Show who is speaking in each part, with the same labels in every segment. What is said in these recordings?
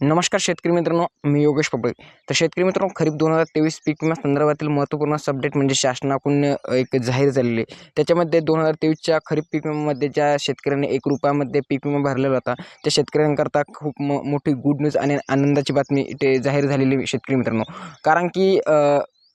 Speaker 1: नमस्कार शेतकरी मित्रांनो मी योगेश पपळे तर शेतकरी मित्रांनो खरीप दोन हजार तेवीस पीक विमा संदर्भातील महत्त्वपूर्ण अपडेट म्हणजे शासनाकडून एक जाहीर झालेली आहे. त्याच्यामध्ये दोन हजार तेवीसच्या खरीप पीक विम्यामध्ये ज्या शेतकऱ्यांनी एक रुपयामध्ये पीक विमा भरलेला होता त्या शेतकऱ्यांकरता खूप मोठी गुड न्यूज आणि आनंदाची बातमी ते जाहीर झालेली आहे शेतकरी मित्रांनो कारण की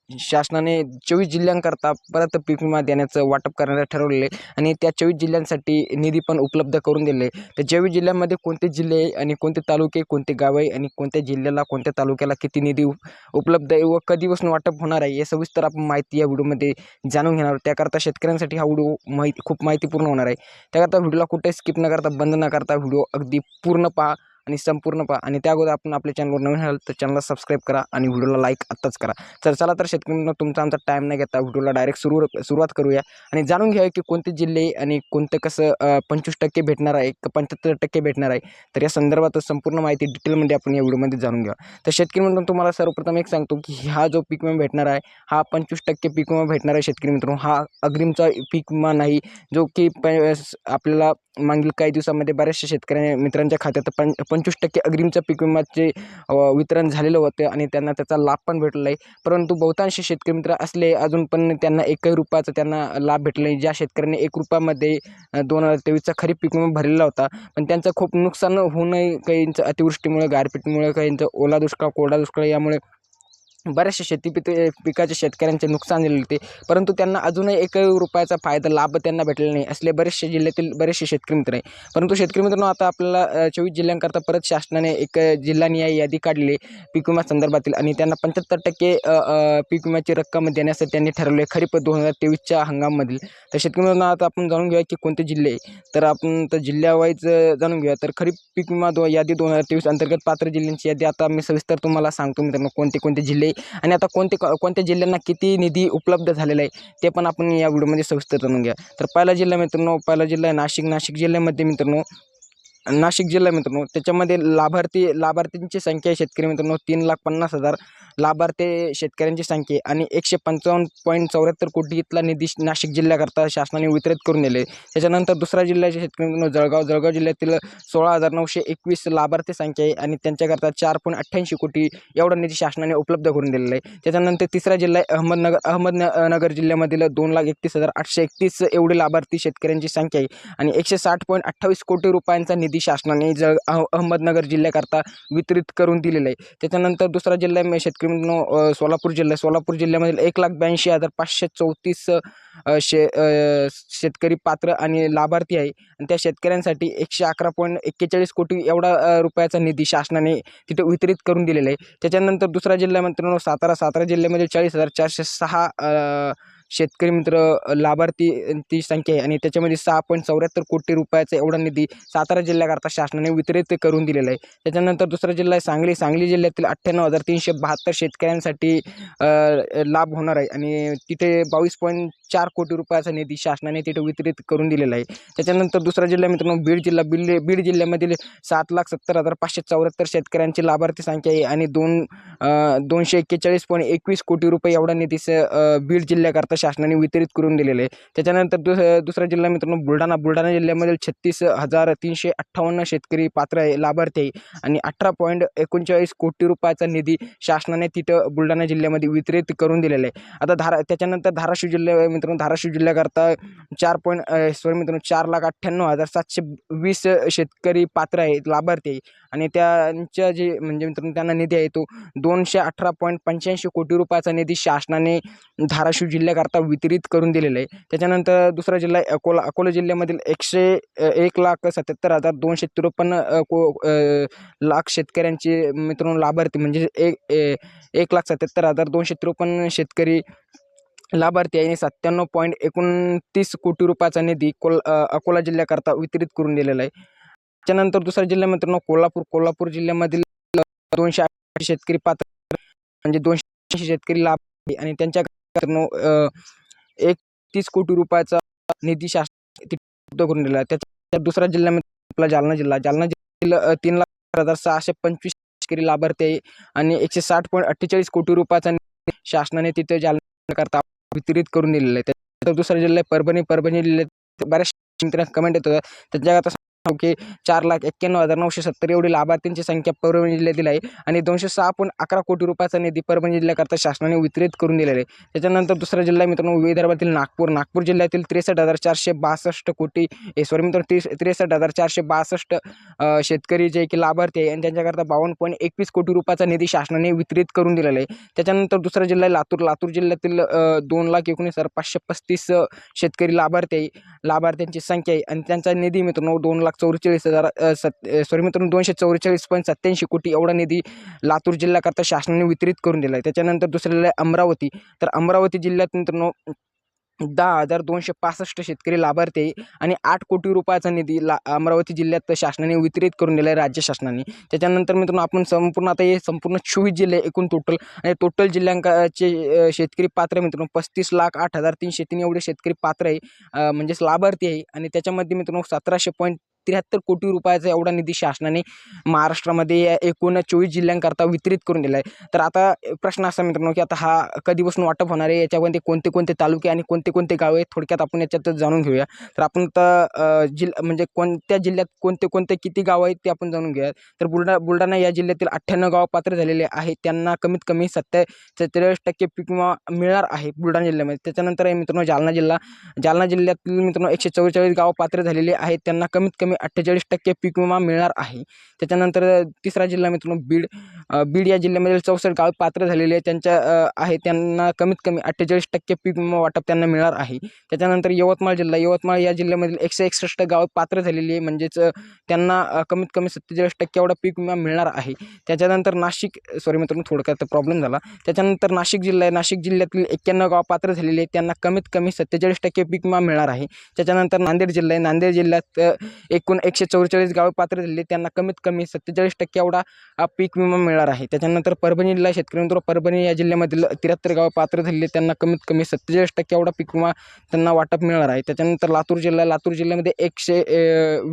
Speaker 1: शासनाने चोवीस जिल्ह्यांकरता परत पीक विमा देण्याचं वाटप करण्याचं ठरवलेलं आहे आणि त्या चोवीस जिल्ह्यांसाठी निधी पण उपलब्ध करून दिले त्या तर चोवीस जिल्ह्यांमध्ये कोणते जिल्हे आहे आणि कोणते तालुके कोणते गाव आहे आणि कोणत्या जिल्ह्याला कोणत्या तालुक्याला किती निधी उप- उपलब्ध आहे व कधीपासून वाटप होणार आहे या सविस्तर आपण माहिती या व्हिडिओमध्ये जाणून घेणार त्याकरता शेतकऱ्यांसाठी हा व्हिडिओ माहिती खूप माहितीपूर्ण होणार आहे. त्याकरता व्हिडिओला कुठे स्किप न करता बंद न करता व्हिडिओ अगदी पूर्ण पहा. आणि संपूर्ण पहा. आणि त्या अगोदर आपण आपल्या चॅनलवर नवीन आहात तर चॅनलला सबस्क्राईब करा आणि व्हिडिओला लाईक आत्ताच करा. तर चला तर शेतकरी तुमचा आमचा टाईम नाही घेता. व्हिडिओला डायरेक्ट सुरू सुरुवात करूया. आणि जाणून घ्या की कोणते जिल्हे आणि कोणतं कसं पंचवीस टक्के भेटणार आहे का पंच्याहत्तर टक्के भेटणार आहे तर या संदर्भात संपूर्ण माहिती डिटेलमध्ये आपण या व्हिडिओमध्ये जाणून घ्या. तर शेतकरी म्हणून तुम्हाला सर्वप्रथम एक सांगतो की हा जो पीक विमा भेटणार आहे हा पंचवीस टक्के पीक विमा भेटणार आहे शेतकरी मित्रांनो हा अग्रिमचा पीक विमा नाही जो की प आपल्याला मागील काही दिवसामध्ये बऱ्याचशा शेतकऱ्या मित्रांच्या खात्यात पण पंचवीस टक्के अग्रिमच्या पीक विम्याचे वितरण झालेलं होतं आणि त्यांना त्याचा लाभ पण भेटला आहे परंतु बहुतांश शेतकरी मित्र असले अजून पण त्यांना एकही रुपयाचा त्यांना लाभ भेटला नाही ज्या शेतकऱ्यांनी एक रुपयामध्ये दोन हजार तेवीसचा खरीप पीक विमा भरलेला होता पण त्यांचं खूप नुकसान होऊ नये काहींचं अतिवृष्टीमुळे गारपीटमुळे काहींचं ओला दुष्काळ कोरडा दुष्काळ यामुळे बऱ्याचशा शेती पिक पिकाच्या शेतकऱ्यांचे नुकसान झालेले होते. परंतु त्यांना अजूनही एकही रुपयाचा फायदा लाभ त्यांना भेटलेला नाही असले बरेचसे जिल्ह्यातील बरेचसे शेतकरी मित्र आहे परंतु शेतकरी मित्रांनो आता आपल्याला चोवीस जिल्ह्यांकरता परत शासनाने एक जिल्हानिहाय यादी काढली पीक विमा संदर्भातील. आणि त्यांना पंच्याहत्तर टक्के पीक विम्याची रक्कम देण्यासाठी त्यांनी ठरवले खरीप दोन हजार तेवीसच्या हंगाममधील. तर शेतकरी मित्रांनो आता आपण जाणून घेऊया की कोणते जिल्हे तर आपण तर जिल्ह्यावाईज जाणून घेऊया. तर खरीप पीक विमा दो यादी दोन हजार तेवीस अंतर्गत पात्र जिल्ह्यांची यादी आता मी सविस्तर तुम्हाला सांगतो मित्रांनो कोणते कोणते जिल्हे आणि आता कोणते कोणत्या जिल्ह्यांना किती निधी उपलब्ध झालेला आहे ते पण आपण या व्हिडिओमध्ये सविस्तर जाणून घ्या. तर पहिला जिल्हा मित्रांनो पहिला जिल्हा आहे नाशिक. नाशिक जिल्ह्यामध्ये मित्रांनो नाशिक जिल्हा मित्रांनो त्याच्यामध्ये लाभार्थी लाभार्थींची संख्या आहे शेतकरी मित्रांनो तीन लाख पन्नास हजार. लाभार्थी शेतकऱ्यांची संख्या आहे आणि एकशे पंचावन्न पॉईंट चौऱ्याहत्तर कोटी इथला निधी नाशिक जिल्ह्याकरता शासनाने वितरित करून दिले त्याच्यानंतर दुसऱ्या जिल्ह्याचे शेतकरी मित्रांनो जळगाव. जळगाव जिल्ह्यातील सोळा हजार नऊशे एकवीस लाभार्थी संख्या आहे आणि त्यांच्याकरता चार पॉईंट अठ्ठ्याऐंशी कोटी एवढा निधी शासनाने उपलब्ध करून दिलेला आहे. त्याच्यानंतर तिसरा जिल्हा आहे अहमदनगर अहमदनगर जिल्ह्यामधील दोन लाख एकतीस हजार आठशे एकतीस एवढे लाभार्थी शेतकऱ्यांची संख्या आहे आणि एकशे साठ पॉईंट अठ्ठावीस कोटी रुपयांचा निधी शासनाने जळ अह अहमदनगर जिल्ह्याकरता वितरित करून दिलेला आहे. त्याच्यानंतर दुसरा जिल्हा आहे शेतकरी मित्रांनो सोलापूर जिल्हा. आहे. सोलापूर जिल्ह्यामधील एक लाख ब्याऐंशी हजार पाचशे चौतीस शे शेतकरी पात्र आणि लाभार्थी आहे. आणि त्या शेतकऱ्यांसाठी एकशे अकरा पॉईंट एक्केचाळीस कोटी एवढा रुपयाचा निधी शासनाने तिथे वितरित करून दिलेला आहे. त्याच्यानंतर दुसरा जिल्हा मित्रांनो सातारा. सातारा जिल्ह्यामध्ये चाळीस हजार चारशे सहा शेतकरी मित्र लाभार्थी ती संख्या आहे. आणि त्याच्यामध्ये सहा पॉईंट चौऱ्याहत्तर कोटी रुपयाचा एवढा निधी सातारा जिल्ह्याकरता शासनाने वितरित करून दिलेला आहे. त्याच्यानंतर दुसरा जिल्हा आहे सांगली. सांगली जिल्ह्यातील अठ्ठ्याण्णव हजार तीनशे बहात्तर शेतकऱ्यांसाठी लाभ होणार आहे. आणि तिथे बावीस पॉईंट चार कोटी रुपयाचा निधी शासनाने तिथे वितरित करून दिलेला आहे. त्याच्यानंतर दुसरा जिल्हा मित्रांनो बीड जिल्हा. बीड बीड जिल्ह्यामधील सात लाख सत्तर हजार पाचशे चौऱ्याहत्तर शेतकऱ्यांची लाभार्थी संख्या आहे. आणि दोन दोनशे एक्केचाळीस पॉईंट एकवीस कोटी रुपये एवढा निधी स- बीड जिल्ह्याकरता शासनाने वितरित करून दिलेले आहे. त्याच्यानंतर दुस दुसरा जिल्हा मित्रांनो बुलढाणा. बुलढाणा जिल्ह्यामधील छत्तीस हजार तीनशे अठ्ठावन्न शेतकरी पात्र आहे लाभार्थी आहे. आणि अठरा पॉईंट एकोणचाळीस कोटी रुपयाचा निधी शासनाने तिथं बुलढाणा जिल्ह्यामध्ये वितरित करून दिलेला आहे. आता धारा त्याच्यानंतर धाराशिव जिल्ह्या मित्रांनो धाराशिव जिल्ह्याकरता चार पॉईंट सॉरी मित्रांनो चार लाख अठ्ठ्याण्णव हजार सातशे वीस शेतकरी पात्र आहेत लाभार्थी आहे. आणि त्यांच्या जे म्हणजे मित्रांनो त्यांना निधी आहे तो दोनशे अठरा पॉईंट पंच्याऐंशी कोटी रुपयाचा निधी शासनाने धाराशिव जिल्ह्याकरता वितरित करून दिलेलं आहे. त्याच्यानंतर दुसरा जिल्हा अकोला. अकोला जिल्ह्यामधील एकशे एक लाख सत्याहत्तर हजार दोनशे त्रेपन्न को लाख शेतकऱ्यांचे मित्रांनो लाभार्थी म्हणजे एक एक लाख सत्याहत्तर हजार दोनशे त्रेपन्न शेतकरी लाभार्थी आहे. आणि सत्त्याण्णव पॉईंट एकोणतीस कोटी रुपयाचा निधी कोल अकोला जिल्ह्याकरता वितरित करून दिलेला आहे. त्याच्यानंतर दुसरा जिल्हा मित्रांनो कोल्हापूर. कोल्हापूर जिल्ह्यामधील दोनशे शेतकरी पात्र म्हणजे दोनशे शेतकरी लाभ आहे आणि त्यांच्या एक तीस कोटी रुपयाचा निधी शासन उपलब्ध करून दिला. त्याच्या दुसरा जिल्ह्यामध्ये आपला जालना जिल्हा. जालना जिल्हा तीन लाख हजार सहाशे पंचवीस शेतकरी लाभार्थी आहे आणि एकशे साठ पॉईंट अठ्ठेचाळीस कोटी रुपयाचा शासनाने तिथे जालना वितरित करून दिलेलं आहे. त्याच्यानंतर दुसरा जिल्हा आहे परभणी परभणी जिल्ह्यात बऱ्याच मित्रांना कमेंट येतं त्याच्या आता की चार लाख एक्क्याण्णव हजार नऊशे सत्तर एवढी लाभार्थ्यांची संख्या परभणी जिल्ह्यातील आहे आणि दोनशे सहा पॉईंट अकरा कोटी रुपयाचा निधी परभणी जिल्ह्याकरता शासनाने वितरित करून दिलेला आहे. त्याच्यानंतर दुसरा जिल्हा मित्रांनो विदर्भातील नागपूर. नागपूर जिल्ह्यातील त्रेसष्ट हजार चारशे बासष्ट कोटी सॉरी मित्रांनो तीस त्रेसष्ट हजार चारशे बासष्ट शेतकरी जे की लाभार्थी आहे आणि त्यांच्याकरता बावन्न पॉईंट एकवीस कोटी रुपयाचा निधी शासनाने वितरित करून दिलेला आहे. त्याच्यानंतर दुसरा जिल्हा आहे लातूर. लातूर जिल्ह्यातील दोन लाख एकोणीस हजार पाचशे पस्तीस शेतकरी लाभार्थी आहे लाभार्थ्यांची संख्या आहे आणि त्यांचा निधी मित्रांनो दोन लाख चौवेचाळीस हजार सत् सॉरी मित्रांनो दोनशे चौवेचाळीस पॉईंट सत्याऐंशी कोटी एवढा निधी लातूर जिल्ह्याकरता शासनाने वितरित करून दिला आहे त्याच्यानंतर दुसऱ्याला आहे अमरावती. तर अमरावती जिल्ह्यात मित्रांनो दहा हजार दोनशे पासष्ट शेतकरी लाभार्थी आहे आणि आठ कोटी रुपयाचा निधी ला अमरावती जिल्ह्यात शासनाने वितरित करून दिला आहे राज्य शासनाने. त्याच्यानंतर मित्रांनो आपण संपूर्ण आता हे संपूर्ण चोवीस जिल्हे एकूण टोटल आणि टोटल जिल्ह्यांकाचे शेतकरी पात्र मित्रांनो पस्तीस लाख आठ हजार तीनशे तीन एवढे शेतकरी पात्र आहे म्हणजेच लाभार्थी आहे. आणि त्याच्यामध्ये मित्रांनो सतराशे पॉईंट त्र्याहत्तर कोटी रुपयाचा एवढा निधी शासनाने महाराष्ट्रामध्ये या एकूण चोवीस जिल्ह्यांकरता वितरित करून दिला आहे तर आता प्रश्न असा मित्रांनो की आता हा कधीपासून वाटप होणार आहे? याच्यामध्ये कोणते कोणते तालुके आणि कोणते कोणते गाव आहेत? थोडक्यात आपण याच्यात जाणून घेऊया. तर आपण तर जिल्हा म्हणजे कोणत्या जिल्ह्यात कोणते कोणते किती गावं आहेत ते आपण जाणून घेऊया. तर बुलढा बुलढाणा या जिल्ह्यातील अठ्ठ्याण्णव गाव पात्र झालेले आहेत. त्यांना कमीत कमी सत्या सत्तेचाळीस टक्के पीक विमा मिळणार आहे बुलढाणा जिल्ह्यामध्ये. त्याच्यानंतर आहे मित्रांनो जालना जिल्हा. जालना जिल्ह्यातील मित्रांनो एकशे चव्वेचाळीस गाव पात्र झालेले आहेत. त्यांना कमीत कमी अठ्ठेचाळीस टक्के पीक विमा मिळणार आहे. त्याच्यानंतर तिसरा जिल्हा मित्रांनो बीड. बीड या जिल्ह्यामधील चौसष्ट गाव पात्र झालेले आहे त्यांच्या आहे त्यांना कमीत कमी अठ्ठेचाळीस टक्के पीक विमा वाटप त्यांना मिळणार आहे. त्याच्यानंतर यवतमाळ जिल्हा यवतमाळ या जिल्ह्यामधील एकशे एकसष्ट गाव पात्र झालेली आहे. म्हणजेच त्यांना कमीत कमी सत्तेचाळीस टक्के एवढा पीक विमा मिळणार आहे. त्याच्यानंतर नाशिक सॉरी मित्रांनो थोडक्यात प्रॉब्लेम झाला. त्याच्यानंतर नाशिक जिल्हा आहे. नाशिक जिल्ह्यातील एक्क्याण्णव गाव पात्र झालेले आहेत. त्यांना कमीत कमी सत्तेचाळीस टक्के पीक विमा मिळणार आहे. त्याच्यानंतर नांदेड जिल्हा आहे. नांदेड जिल्ह्यात एकूण एकशे चौवेचाळीस गावे पात्र झालेली त्यांना कमीत कमी सत्तेचाळीस टक्के एवढा पीक विमा मिळणार मिळणार आहे. त्याच्यानंतर परभणी जिल्हा शेतकरी मित्र परभणी या जिल्ह्यामधील त्र्याहत्तर गाव पात्र धरले त्यांना कमीत कमी सत्तेचाळीस टक्के एवढा पीक विमा त्यांना वाटप मिळणार आहे. त्याच्यानंतर लातूर जिल्हा लातूर जिल्ह्यामध्ये एकशे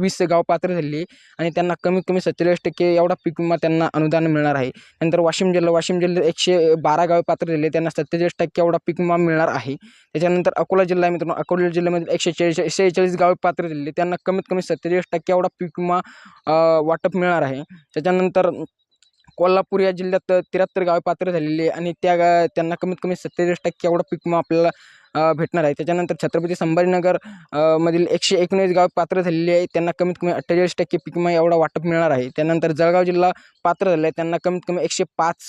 Speaker 1: वीस गाव पात्र झालेली आणि त्यांना कमीत कमी सत्तेचाळीस टक्के एवढा पीक विमा त्यांना अनुदान मिळणार आहे. नंतर वाशिम जिल्हा वाशिम जिल्ह्यात एकशे बारा गावे पात्र झाले त्यांना सत्तेचाळीस टक्के एवढा पीक विमा मिळणार आहे. त्याच्यानंतर अकोला जिल्हा आहे मित्रांनो अकोला जिल्ह्यामध्ये एकशे चाळीस शेहेचाळीस गावे पात्र झालेली त्यांना कमीत कमी सत्तेचाळीस टक्के एवढा पीक विमा वाटप मिळणार आहे. त्याच्यानंतर कोल्हापूर या जिल्ह्यात त्र्याहत्तर गावे पात्र झालेली आहे आणि त्या गा त्यांना कमीत कमी सत्तेचाळीस टक्के एवढा पीक विमा आपल्याला भेटणार आहे. त्याच्यानंतर छत्रपती संभाजीनगर मधील एकशे एकोणीस गाव पात्र झालेली आहे. त्यांना कमीत कमी अठ्ठेचाळीस टक्के पीक विमा एवढा वाटप मिळणार आहे. त्यानंतर जळगाव जिल्हा पात्र झालं आहे. त्यांना कमीत कमी एकशे पाच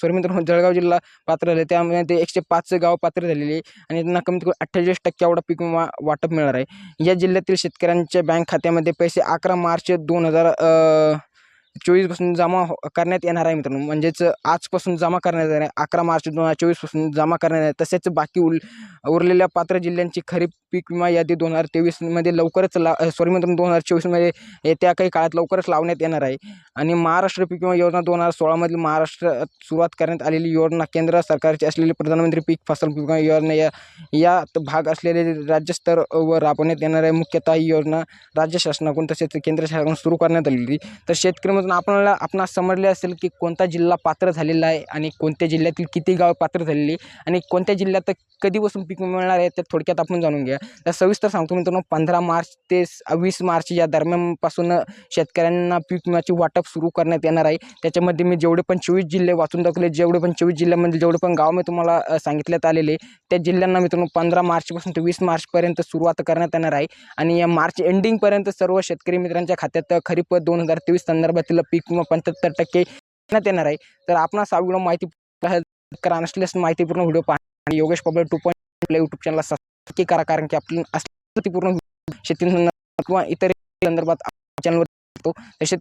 Speaker 1: सॉरी मित्रांनो जळगाव जिल्हा पात्र झाले त्यामध्ये ते एकशे पाच गाव पात्र झालेली आहे आणि त्यांना कमीत कमी अठ्ठेचाळीस टक्के एवढा पीक विमा वाटप मिळणार आहे. या जिल्ह्यातील शेतकऱ्यांच्या बँक खात्यामध्ये पैसे अकरा मार्च दोन हजार चोवीसपासून जमा हो करण्यात येणार आहे मित्रांनो. म्हणजेच आजपासून जमा करण्यात येणार आहे. अकरा मार्च दोन हजार चोवीसपासून जमा करण्यात येणार तसेच बाकी उल उरलेल्या पात्र जिल्ह्यांची खरीप पीक विमा यादी दोन हजार तेवीसमध्ये लवकरच ला सॉरी मित्रांनो दोन हजार चोवीसमध्ये येत्या काही काळात लवकरच लावण्यात येणार आहे. आणि महाराष्ट्र पीक विमा योजना दोन हजार सोळामधील महाराष्ट्रात सुरुवात करण्यात आलेली योजना केंद्र सरकारची असलेली प्रधानमंत्री पीक फसल विमा योजना या यात भाग असलेले राज्यस्तरवर राबवण्यात येणार आहे. मुख्यतः ही योजना राज्य शासनाकडून तसेच केंद्र शासनाकडून सुरू करण्यात आलेली. तर शेतकरीमधून आपल्याला आपणास समजले असेल की कोणता जिल्हा पात्र झालेला आहे आणि कोणत्या जिल्ह्यातील किती गाव पात्र झालेली आणि कोणत्या जिल्ह्यात कधीपासून पीक विमा मिळणार आहे तर थोडक्यात आपण जाणून घ्या तर सविस्तर सांगतो मित्रांनो पंधरा मार्च ते स- वीस मार्च या दरम्यानपासून शेतकऱ्यांना पीक विम्याची वाटप सुरू करण्यात येणार आहे. त्याच्यामध्ये मी जेवढे पण चोवीस जिल्हे वाचून दाखवले जेवढे पण चोवीस जिल्ह्यामध्ये जेवढे पण गाव मी तुम्हाला सांगितल्यात आलेले त्या जिल्ह्यांना मित्रांनो पंधरा मार्चपासून ते वीस मार्चपर्यंत सुरुवात करण्यात येणार आहे. आणि या मार्च एंडिंगपर्यंत सर्व शेतकरी मित्रांच्या खात्यात खरीप दोन हजार तेवीस संदर्भातील पीक विमा पंच्याहत्तर टक्के देण्यात येणार आहे. तर आपण हा व्हिडिओ माहिती करा नसल्यास माहितीपूर्ण व्हिडिओ पाहा. आणि योगेश पब्लिक टू पॉईंट आपल्या यूट्यूब चॅनलला सबस्क्राईब करा कारण की आपण पूर्ण शेती किंवा इतर संदर्भात चॅनलवर तसेच